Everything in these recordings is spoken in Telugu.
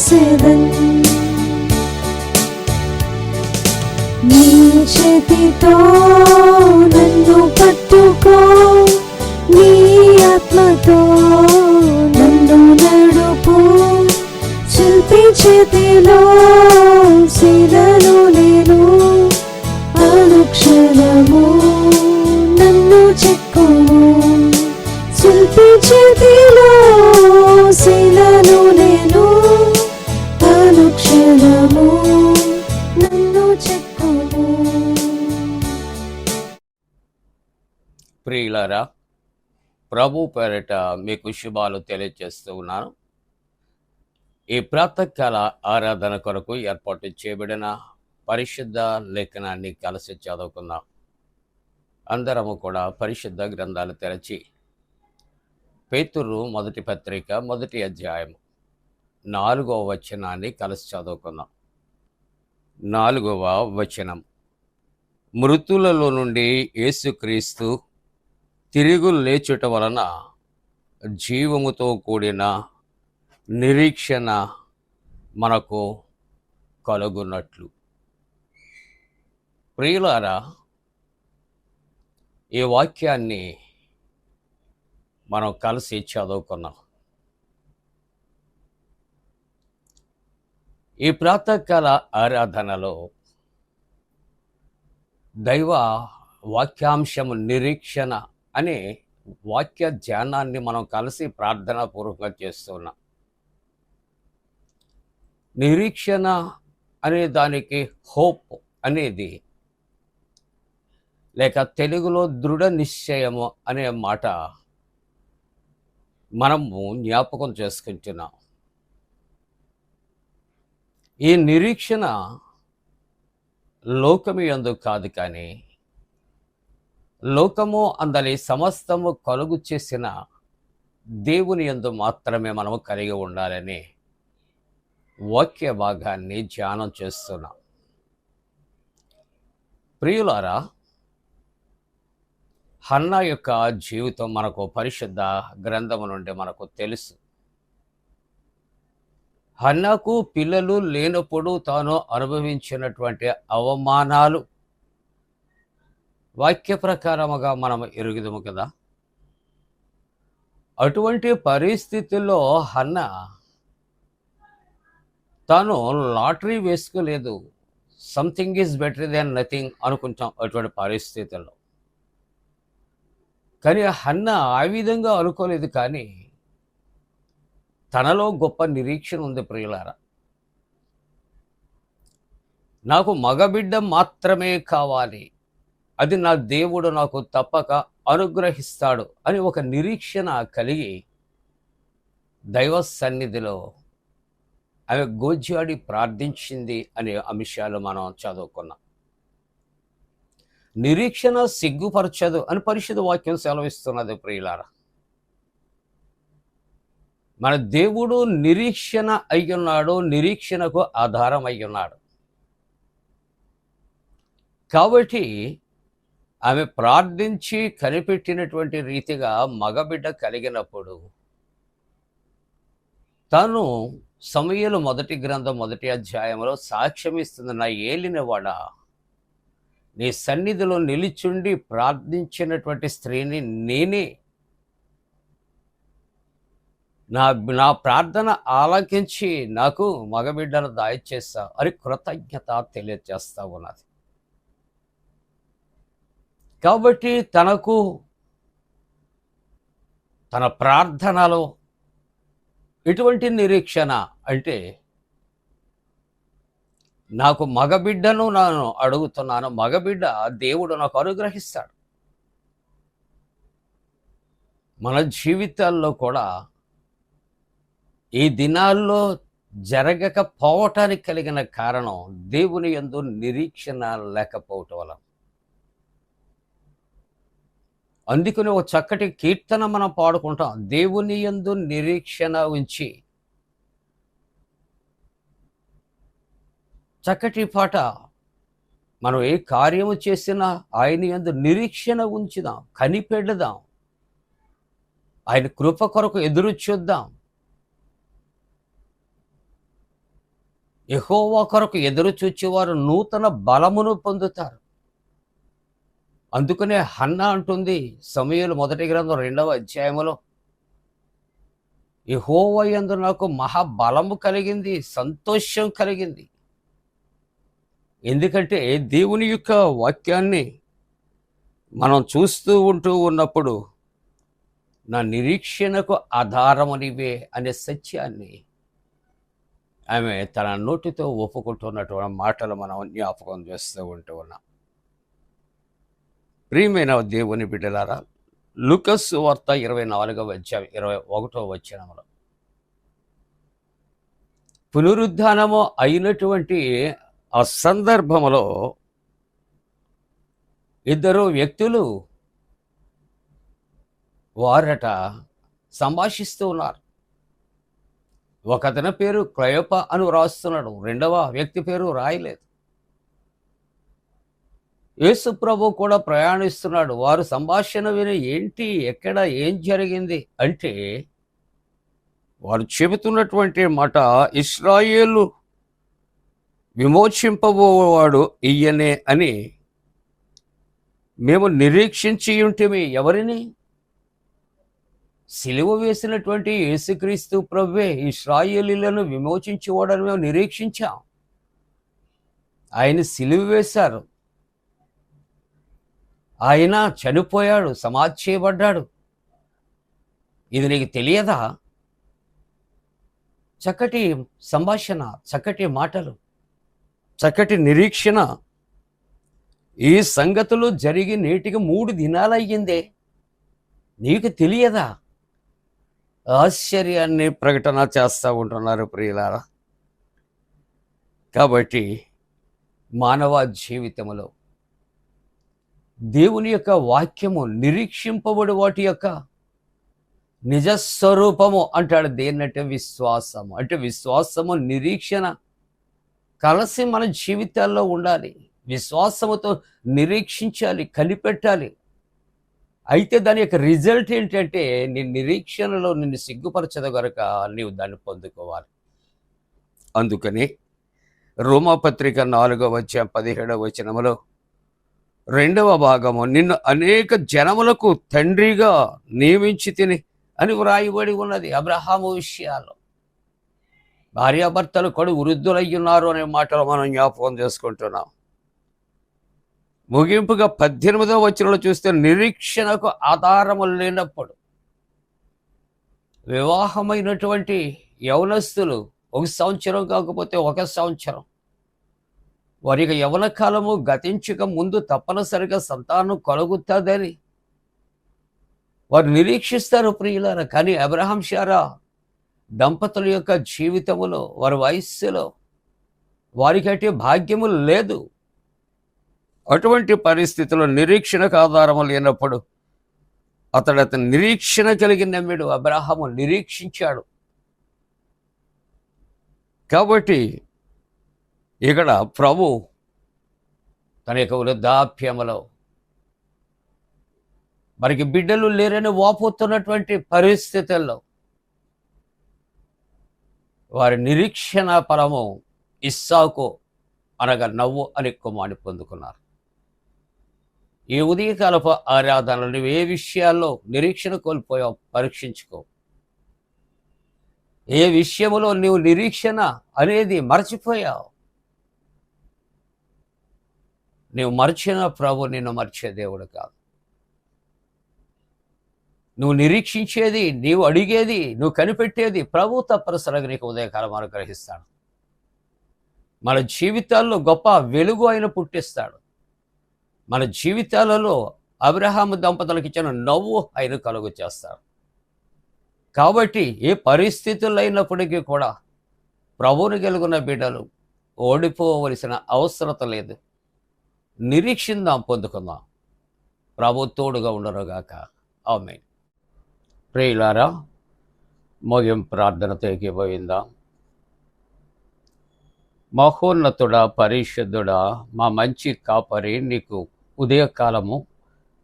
చేసేదన్. నీ చేతితో నన్ను పట్టుకో. నీ ఆత్మతో నన్ను నడుపు. చేతిలో ప్రియులారా ప్రభు పేరిట మీకు శుభాలు తెలియజేస్తూ ఉన్నాను. ఈ ప్రాతకాల ఆరాధన కొరకు ఏర్పాటు చేయబడిన పరిశుద్ధ లేఖనాన్ని కలిసి చదువుకుందాం. అందరము కూడా పరిశుద్ధ గ్రంథాలు తెరచి పేతురు మొదటి పత్రిక మొదటి అధ్యాయం నాలుగవ వచనాన్ని కలిసి చదువుకుందాం. నాలుగవ వచనం. మృతులలో నుండి యేసుక్రీస్తు తిరుగు లేచుట వలన జీవముతో కూడిన నిరీక్షణ మనకు కలుగున్నట్లు ప్రియులారా ఈ వాక్యాన్ని మనం కలిసి చదువుకున్నాం. ఈ ప్రాతకాల ఆరాధనలో దైవ వాక్యాంశము నిరీక్షణ అనే వాక్య ధ్యానాన్ని మనం కలిసి ప్రార్థనాపూర్వకంగా చేస్తున్నాం నిరీక్షణ అనే దానికి హోప్ అనేది లేక తెలుగులో దృఢ నిశ్చయము అనే మాట మనము జ్ఞాపకం చేసుకుంటున్నాం. ఈ నిరీక్షణ లోకమి యందు కాదు కానీ లోకము అందని సమస్తము కలుగు చేసిన దేవుని యందు మాత్రమే మనము కలిగి ఉండాలని వాక్య భాగాన్ని ధ్యానం చేస్తున్నాం. ప్రియులారా హన్నా యొక్క జీవితం మనకు పరిశుద్ధ గ్రంథము నుండి మనకు తెలుసు. హన్నాకు పిల్లలు లేనప్పుడు తాను అనుభవించినటువంటి అవమానాలు వాక్య ప్రకారముగా మనం ఎరుగుదము కదా? అటువంటి పరిస్థితుల్లో హన్న తాను లాటరీ వేసుకోలేదు. Something is better than nothing అనుకుంటాం అటువంటి పరిస్థితుల్లో. కానీ హన్న ఆ విధంగా అనుకోలేదు కానీ తనలో గొప్ప నిరీక్షణ ఉంది ప్రియులారా. నాకు మగబిడ్డ మాత్రమే కావాలి. అది నా దేవుడు నాకు తప్పక అనుగ్రహిస్తాడు అని ఒక నిరీక్షణ కలిగి దైవ సన్నిధిలో ఆమె గోజ్యాడి ప్రార్థించింది అనే అంశాలు మనం చదువుకున్నాం. నిరీక్షణ సిగ్గుపరచదు అని పరిశుద్ధ వాక్యం సెలవిస్తున్నది ప్రియులారా. మన దేవుడు నిరీక్షణ అయ్యున్నాడు నిరీక్షణకు ఆధారం అయ్యున్నాడు. కాబట్టి ఆమె ప్రార్థించి కనిపెట్టినటువంటి రీతిగా మగబిడ్డ కలిగినప్పుడు తను సమయలు మొదటి గ్రంథం మొదటి అధ్యాయంలో సాక్ష్యం ఇస్తుంది నా ఏలినవాడ నీ సన్నిధిలో నిలిచుండి ప్రార్థించినటువంటి స్త్రీని నేనే. నా నా ప్రార్థన ఆలకించి నాకు మగబిడ్డను దాయిచేస్తా అని కృతజ్ఞత తెలియజేస్తా ఉన్నది. కాబట్టి తనకు తన ప్రార్థనలో ఎటువంటి నిరీక్షణ అంటే నాకు మగబిడ్డను నేను అడుగుతున్నాను మగబిడ్డ దేవుడు నాకు అనుగ్రహిస్తాడు. మన జీవితాల్లో కూడా ఈ దినాల్లో జరగకపోవటానికి కలిగిన కారణం దేవుని ఎందు నిరీక్షణ లేకపోవటం వలన. అందుకని ఒక చక్కటి కీర్తన మనం పాడుకుంటాం. దేవుని యందు నిరీక్షణ ఉంచి. చక్కటి పాట. మనం ఏ కార్యము చేసినా ఆయన యందు నిరీక్షణ ఉంచుదాం కనిపెడదాం. ఆయన కృప కొరకు ఎదురు చూద్దాం. ఎహోవా కొరకు ఎదురు చూచేవారు నూతన బలమును పొందుతారు. అందుకనే హన్న అంటుంది సమయలు మొదటి గ్రంథం రెండవ అధ్యాయములో యహోవయందు నాకు మహాబలము కలిగింది సంతోషం కలిగింది. ఎందుకంటే దేవుని యొక్క వాక్యాన్ని మనం చూస్తూ ఉంటూ ఉన్నప్పుడు నా నిరీక్షణకు ఆధారమనివే అనే సత్యాన్ని ఆమె తన నోటితో ఒప్పుకుంటున్నటువంటి మాటలు మనం జ్ఞాపకం చేస్తూ ఉంటూ ఉన్నాం. ప్రియమైన దేవుని బిడ్డలారా లుకస్ వార్త ఇరవై నాలుగవ అధ్యాయం ఇరవై ఒకటో వచ్చినములో పునరుద్ధానము అయినటువంటి ఆ సందర్భములో ఇద్దరు వ్యక్తులు వారట సంభాషిస్తూ ఉన్నారు. ఒకతని పేరు క్రయోప అని రాస్తున్నాడు రెండవ వ్యక్తి పేరు రాయలేదు. యేసు ప్రభు కూడా ప్రయాణిస్తున్నాడు. వారు సంభాషణ విని ఏంటి ఎక్కడ ఏం జరిగింది అంటే వారు చెబుతున్నటువంటి మాట ఇస్రాయేలు విమోచింపబోవాడు ఈయనే అని మేము నిరీక్షించి ఉంటేమి. ఎవరిని? సిలువ వేసినటువంటి యేసుక్రీస్తు ప్రభువే. ఇస్రాయేలీలను విమోచించేవాడని మేము నిరీక్షించాం. ఆయన సిలువ వేశారు. ఆయన చనిపోయాడు సమాధి చేయబడ్డాడు. ఇది నీకు తెలియదా? చక్కటి సంభాషణ చక్కటి మాటలు చక్కటి నిరీక్షణ. ఈ సంగతులు జరిగి నేటికి మూడు దినాలయ్యిందే. నీకు తెలియదా? ఆశ్చర్యాన్ని ప్రకటన చేస్తూ ఉంటున్నారు ప్రియులారా. కాబట్టి మానవ జీవితంలో దేవుని యొక్క వాక్యము నిరీక్షింపబడి వాటి యొక్క నిజస్వరూపము అంటాడు. దేన్నంటే విశ్వాసము? అంటే విశ్వాసము నిరీక్షణ కలిసి మన జీవితాల్లో ఉండాలి. విశ్వాసముతో నిరీక్షించాలి కనిపెట్టాలి. అయితే దాని యొక్క రిజల్ట్ ఏంటంటే నీ నిరీక్షణలో నిన్ను సిగ్గుపరచదు కనుక నీవు దాన్ని పొందుకోవాలి. అందుకని రోమాపత్రిక నాలుగవ వచ్చే పదిహేడవ వచనములో రెండవ భాగము నిన్ను అనేక జనములకు తండ్రిగా నియమించి తిని అని వ్రాయబడి ఉన్నది అబ్రహాము విషయాలు భార్యాభర్తలు కూడా వృద్ధులయ్యున్నారు అనే మాటలు మనం జ్ఞాపకం చేసుకుంటున్నాం. ముగింపుగా పద్దెనిమిదో వచ్చినలో చూస్తే నిరీక్షణకు ఆధారము లేనప్పుడు వివాహమైనటువంటి యవనస్తులు ఒక సంవత్సరం కాకపోతే ఒక సంవత్సరం వారికి యవన కాలము గతించక ముందు తప్పనిసరిగా సంతానం కలుగుతుందని వారు నిరీక్షిస్తారు ప్రియులారా. కానీ అబ్రహాం షారా దంపతుల యొక్క జీవితములో వారి వయస్సులో వారికంటే భాగ్యము లేదు. అటువంటి పరిస్థితిలో నిరీక్షణకు ఆధారము లేనప్పుడు అతడు అతను నిరీక్షణ కలిగి నమ్మాడు. అబ్రాహము నిరీక్షించాడు. కాబట్టి ఇక్కడ ప్రభు తన యొక్క వృద్ధాప్యములో మనకి బిడ్డలు లేరని వాపోతున్నటువంటి పరిస్థితుల్లో వారి నిరీక్షణ పరము ఇస్సాకు అనగా నవ్వు అని కుమారుని పొందుకున్నారు. ఈ ఉదయకాలప ఆరాధనలు నువ్వు ఏ విషయాల్లో నిరీక్షణ కోల్పోయావు పరీక్షించుకో. ఏ విషయంలో నువ్వు నిరీక్షణ అనేది మర్చిపోయావు. నువ్వు మర్చిన ప్రభు నిన్ను మర్చే దేవుడు కాదు. నువ్వు నిరీక్షించేది నీవు అడిగేది నువ్వు కనిపెట్టేది ప్రభు తప్పనిసరిగా నీకు ఉదయకాలం అనుగ్రహిస్తాడు. మన జీవితాల్లో గొప్ప వెలుగు ఆయన పుట్టిస్తాడు. మన జీవితాలలో అబ్రహాము దంపతులకు ఇచ్చిన నవ్వు ఆయన కలుగు చేస్తాడు. కాబట్టి ఏ పరిస్థితుల్లో అయినప్పటికీ కూడా ప్రభువుని కలిగిన బిడ్డలు ఓడిపోవలసిన అవసరత లేదు. నిరీక్షిందాం పొందుకుందాం. ప్రభు తోడుగా ఉండరుగాక ఆమె ప్రియులారా మోయం ప్రార్థనతో ఎగిపోయిందా మహోన్నతుడా పరిశుద్ధుడా మా మంచి కాపరి నీకు ఉదయకాలము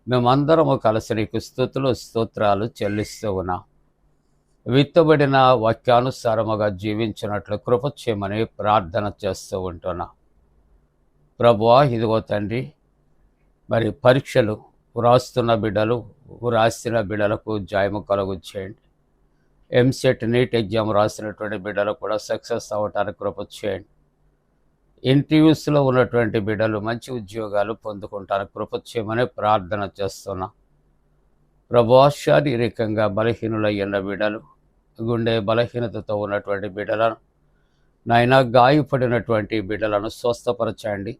మేమందరము కలిసి నీకు స్థుతులు స్తోత్రాలు చెల్లిస్తూ ఉన్నా విత్తబడిన వాక్యానుసారముగా జీవించినట్లు కృప చేయమని ప్రార్థన చేస్తూ ఉంటున్నా. ప్రభువా ఇదిగో తండ్రి మరి పరీక్షలు వ్రాస్తున్న బిడ్డలు వ్రాసిన బిడ్డలకు జాయము కలుగు చేయండి. ఎంసెట్ నీట్ ఎగ్జామ్ రాసినటువంటి బిడ్డలు కూడా సక్సెస్ అవ్వటానికి కృప చేయండి. ఇంటర్వ్యూస్లో ఉన్నటువంటి బిడ్డలు మంచి ఉద్యోగాలు పొందుకుంటారు కృప చేయమని ప్రార్థన చేస్తున్నా. ప్రభా శారీరకంగా బలహీనులయ్యున్న బిడ్డలు గుండె బలహీనతతో ఉన్నటువంటి బిడ్డలను నాయన గాయపడినటువంటి బిడ్డలను స్వస్థపరచండి.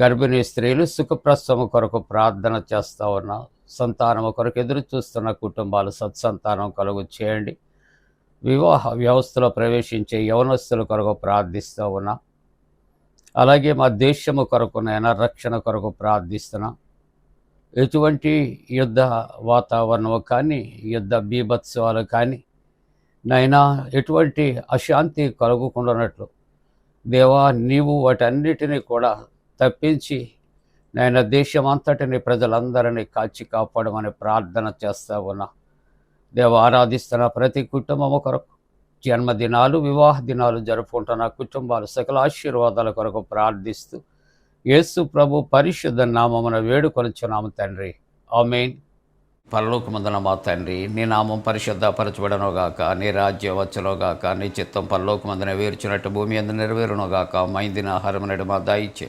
గర్భిణీ స్త్రీలు సుఖప్రసవం కొరకు ప్రార్థన చేస్తూ ఉన్న సంతానం కొరకు ఎదురు చూస్తున్న కుటుంబాలు సత్సంతానం కలుగు చేయండి. వివాహ వ్యవస్థలో ప్రవేశించే యవనస్తుల కొరకు ప్రార్థిస్తూ ఉన్నా. అలాగే మా దేశము కొరకు నైనా రక్షణ కొరకు ప్రార్థిస్తున్నా. ఎటువంటి యుద్ధ వాతావరణం కానీ యుద్ధ బీభత్సవాలు కానీ నైనా ఎటువంటి అశాంతి కలుగుకుండానట్లు. దేవా నీవు వాటన్నిటినీ కూడా తప్పించి నాయన దేశమంతటిని ప్రజలందరినీ కాచి కాపాడమని ప్రార్థన చేస్తా ఉన్నా. దేవ ఆరాధిస్తున్న ప్రతి కుటుంబం కొరకు జన్మదినాలు వివాహ దినాలు జరుపుకుంటున్న కుటుంబాలు సకల ఆశీర్వాదాల కొరకు ప్రార్థిస్తూ యేసు ప్రభు పరిశుద్ధ నామమున వేడుకొనుచున్నాము తండ్రి. ఆమెన్. పరలోకమందున మా తండ్రి నీ నామం పరిశుద్ధపరచబడనుగాక నీ రాజ్యం వచ్చునుగాక నీ చిత్తం పరలోకమందున వేర్చినట్టు భూమి అందు నెరవేరునుగాక మైందిన ఆహారం నడు మా దాయిచ్చే